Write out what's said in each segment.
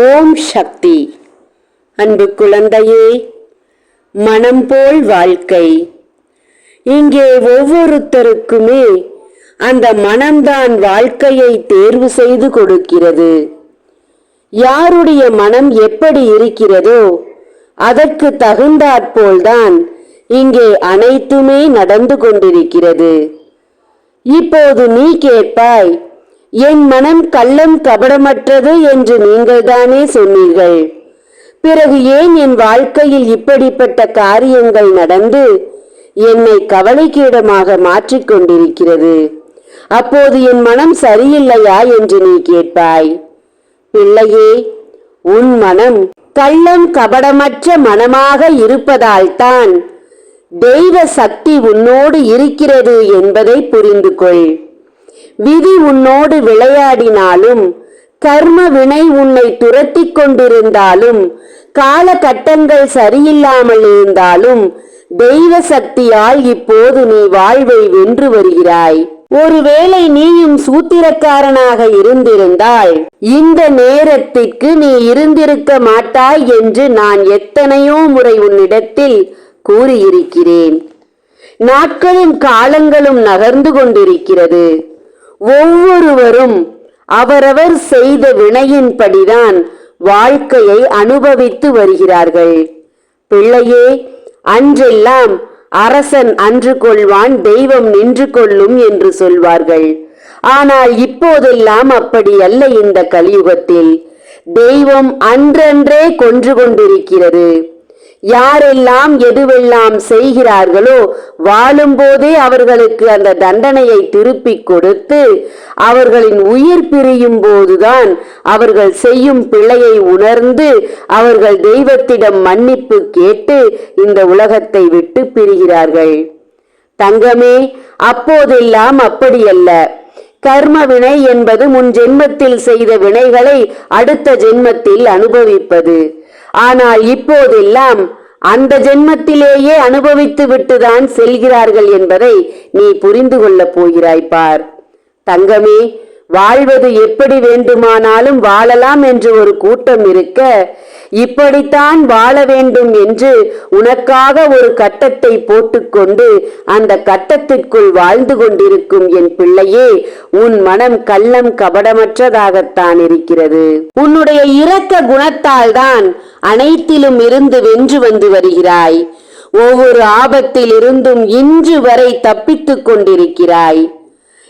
ஓம் சக்தி. அன்பு குழந்தையே மனம் போல் வாழ்க்கை. இங்கே ஒவ்வொருத்தருக்குமே அந்த மனம்தான் வாழ்க்கையை தேர்வு செய்து கொடுக்கிறது. யாருடைய மனம் எப்படி இருக்கிறதோ அதற்கு தகுந்தாற்போல்தான் இங்கே அனைத்துமே நடந்து கொண்டிருக்கிறது. இப்போது நீ கேட்பாய் என் மனம் கள்ளம் கபடமற்றது என்று நீங்கள்தானே சொன்னீர்கள். பிறகு ஏன் என் வாழ்க்கையில் இப்படிப்பட்ட காரியங்கள் நடந்து என்னை கவலைக்கீடமாக மாற்றிக்கொண்டிருக்கிறது அப்போது என் மனம் சரியில்லையா என்று நீ கேட்பாய். பிள்ளையே உன் மனம் கள்ளம் கபடமற்ற மனமாக இருப்பதால்தான் தெய்வ சக்தி உன்னோடு இருக்கிறது என்பதை புரிந்து கொள் விதி உன்னோடு விளையாடினாலும் கர்ம வினை உன்னை துரத்தி கொண்டிருந்தாலும் காலகட்டங்கள் சரியில்லாமல் இருந்தாலும் தெய்வ சக்தியால் இப்போது நீ வாழ்வை வென்று வருகிறாய். ஒருவேளை நீயும் சூத்திரக்காரனாக இருந்திருந்தால் இந்த நேரத்திற்கு நீ இருந்திருக்க மாட்டாய் என்று நான் எத்தனையோ முறை உன்னிடத்தில் கூறியிருக்கிறேன். நாட்களும் காலங்களும் நகர்ந்து கொண்டிருக்கிறது. ஒவ்வொருவரும் அவரவர் செய்த வினையின்படிதான் வாழ்க்கையை அனுபவித்து வருகிறார்கள். பிள்ளையே அன்றெல்லாம் அரசன் அன்று கொள்வான் தெய்வம் நின்று கொள்ளும் என்று சொல்வார்கள். ஆனால் இப்போதெல்லாம் அப்படி அல்ல இந்த கலியுகத்தில். தெய்வம் அன்றன்றே கொன்று கொண்டிருக்கிறது. யாரெல்லாம் எதுவெல்லாம் செய்கிறார்களோ வாழும்போதே அவர்களுக்கு அந்த தண்டனையை திருப்பிக் கொடுத்து அவர்களின் உயிர் பிரியும் போதுதான் அவர்கள் செய்யும் பிழையை உணர்ந்து அவர்கள் தெய்வத்திடம் மன்னிப்பு கேட்டு இந்த உலகத்தை விட்டு பிரிகிறார்கள். தங்கமே அப்போதெல்லாம் அப்படியல்ல. கர்ம வினை என்பது முன் ஜென்மத்தில் செய்த வினைகளை அடுத்த ஜென்மத்தில் அனுபவிப்பது. ஆனால் இப்போதெல்லாம் அந்த ஜென்மத்திலேயே அனுபவித்து விட்டுதான் செல்கிறார்கள் என்பதை நீ புரிந்து கொள்ளப் போகிறாய் பார். தங்கமே வாழ்வது எப்படி வேண்டுமானாலும் வாழலாம் என்று ஒரு கூட்டம் இருக்க இப்படித்தான் வாழ வேண்டும் என்று உனக்காக ஒரு கட்டத்தை போட்டுக்கொண்டு அந்த கட்டத்திற்குள் வாழ்ந்து கொண்டிருக்கும் என் பிள்ளையே உன் மனம் கள்ளம் கபடமற்றதாகத்தான் இருக்கிறது. உன்னுடைய இரக்க குணத்தால் தான் அனைத்திலும் இருந்து வென்று வந்து வருகிறாய். ஒவ்வொரு ஆபத்தில் இருந்தும் இன்று வரை தப்பித்துக் கொண்டிருக்கிறாய்.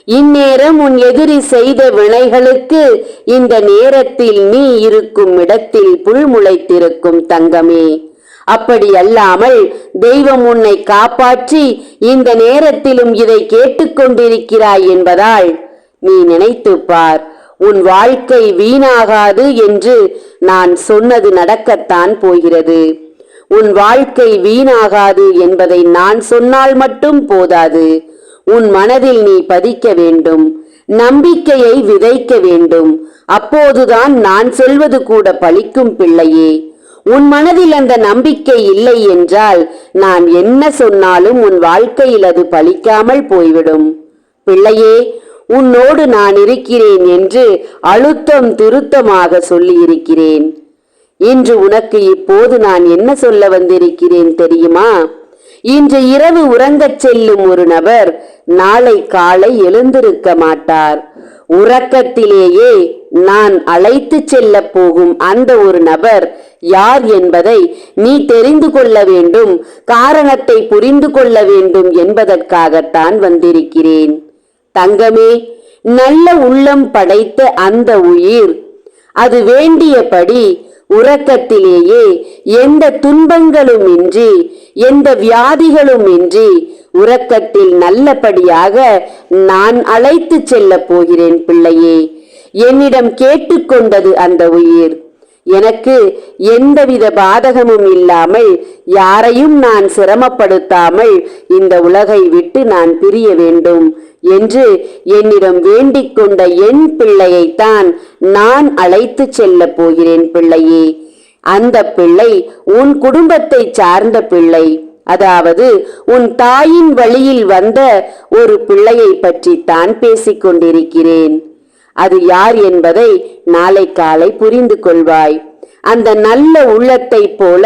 இந்நேரம் உன் எதிரி செய்த வினைகளுக்கு இந்த நேரத்தில் நீ இருக்கும் இடத்தில் புல் முளைத்திருக்கும் தங்கமே. அப்படி அல்லாமல் தெய்வம் உன்னை காப்பாற்றி இந்த நேரத்திலும் இதை கேட்டுக்கொண்டிருக்கிறாய் என்பதால் நீ நினைத்துப் பார் உன் வாழ்க்கை வீணாகாது என்று நான் சொன்னது நடக்கத்தான் போகிறது. உன் வாழ்க்கை வீணாகாது என்பதை நான் சொன்னால் மட்டும் போதாது. உன் மனதில் நீ பதிக்க வேண்டும். நம்பிக்கையை விதைக்க வேண்டும். அப்போதுதான் நான் சொல்வது கூட பலிக்கும் பிள்ளையே. உன் மனதில் அந்த நம்பிக்கை இல்லை என்றால் நான் என்ன சொன்னாலும் உன் வாழ்க்கையில் அது பலிக்காமல் போய்விடும். பிள்ளையே உன்னோடு நான் இருக்கிறேன் என்று அழுத்தம் திருத்தமாக சொல்லியிருக்கிறேன். இன்று உனக்கு இப்போது நான் என்ன சொல்ல வந்திருக்கிறேன் தெரியுமா? இன்று இரவு உறங்கச் செல்லும் ஒரு நபர் நாளை காலை எழுந்திருக்க மாட்டார். உறக்கத்திலேயே நான் அழைத்து செல்ல போகும் அந்த ஒரு நபர் யார் என்பதை நீ தெரிந்து கொள்ள வேண்டும் காரணத்தை புரிந்து கொள்ள வேண்டும் என்பதற்காகத்தான் வந்திருக்கிறேன். தங்கமே நல்ல உள்ளம் படைத்த அந்த உயிர் அது வேண்டியபடி உறக்கத்திலேயே எந்த துன்பங்களும் இன்றி எந்த வியாதிகளும் இன்றி உறக்கத்தில் நல்லபடியாக நான் அழைத்து செல்ல போகிறேன் பிள்ளையே. என்னிடம் கேட்டுக்கொண்டது அந்த உயிர். எனக்கு எந்தவித பாதகமும் இல்லாமல் யாரையும் நான் சிரமப்படுத்தாமல் இந்த உலகை விட்டு நான் பிரிய வேண்டும் என்று என்னிடம் வேண்டிக் கொண்ட என் பிள்ளையைத்தான் நான் அழைத்து செல்ல போகிறேன் பிள்ளையே. அந்த பிள்ளை உன் குடும்பத்தை சார்ந்த பிள்ளை. அதாவது உன் தாயின் வழியில் வந்த ஒரு பிள்ளையை பற்றி தான் பேசிக் கொண்டிருக்கிறேன். அது யார் என்பதை நாளை காலை புரிந்து கொள்வாய். அந்த நல்ல உள்ளத்தைப் போல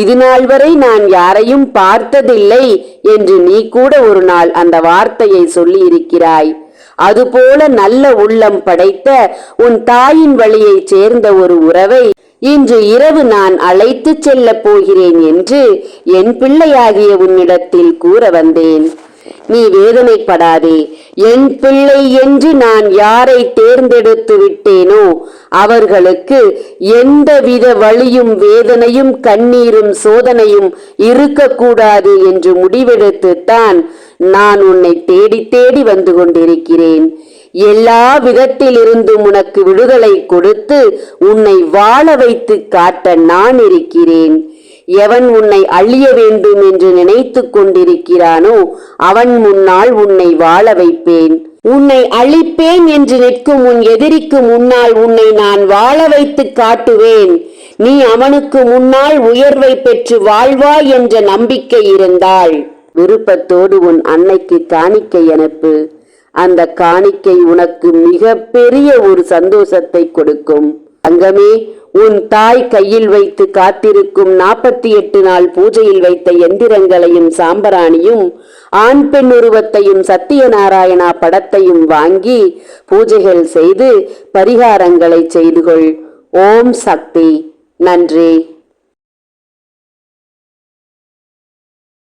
இது நாள் வரை நான் யாரையும் பார்த்ததில்லை என்று நீ கூட ஒரு நாள் அந்த வார்த்தையை சொல்லி இருக்கிறாய் அதுபோல நல்ல உள்ளம் படைத்த உன் தாயின் வழியைச் சேர்ந்த ஒரு உறவை இன்று இரவு நான் அழைத்துச் செல்லப் போகிறேன் என்று என் பிள்ளையாகிய உன்னிடத்தில் கூற வந்தேன். நீ வேதனைப்படாதே. என் பிள்ளை என்று நான் யாரை தேர்ந்தெடுத்து விட்டேனோ அவர்களுக்கு எந்தவித வழியும் வேதனையும் கண்ணீரும் சோதனையும் இருக்கக்கூடாது என்று முடிவெடுத்துத்தான் நான் உன்னை தேடி தேடி வந்து கொண்டிருக்கிறேன். எல்லா விதத்திலிருந்தும் உனக்கு விடுதலை கொடுத்து உன்னை வாழ வைத்து காட்ட நான் இருக்கிறேன். எவன் உன்னை அழிய வேண்டும் என்று நினைத்து கொண்டிருக்கிறானோ அவன் முன்னால் உன்னை வாழ வைப்பேன். உன்னை அழிப்பேன் என்று நிற்கும் உன் எதிரிக்கு முன்னால் உன்னை நான் வாழ வைத்து காட்டுவேன். நீ அவனுக்கு முன்னால் உயர்வை பெற்று வாழ்வாய் என்ற நம்பிக்கை இருந்தாள் விருப்பத்தோடு உன் அன்னைக்கு காணிக்கை அனுப்பு. அந்த காணிக்கை உனக்கு மிக பெரிய ஒரு சந்தோஷத்தை கொடுக்கும். அங்கமே உன் தாய் கையில் வைத்து காத்திருக்கும் நாற்பத்தி எட்டு நாள் பூஜையில் வைத்த எந்திரங்களையும் சாம்பராணியும் ஆண் பெண் உருவத்தையும் சத்தியநாராயணா படத்தையும் வாங்கி பூஜைகள் செய்து பரிகாரங்களை செய்து கொள் ஓம் சக்தி. நன்றி.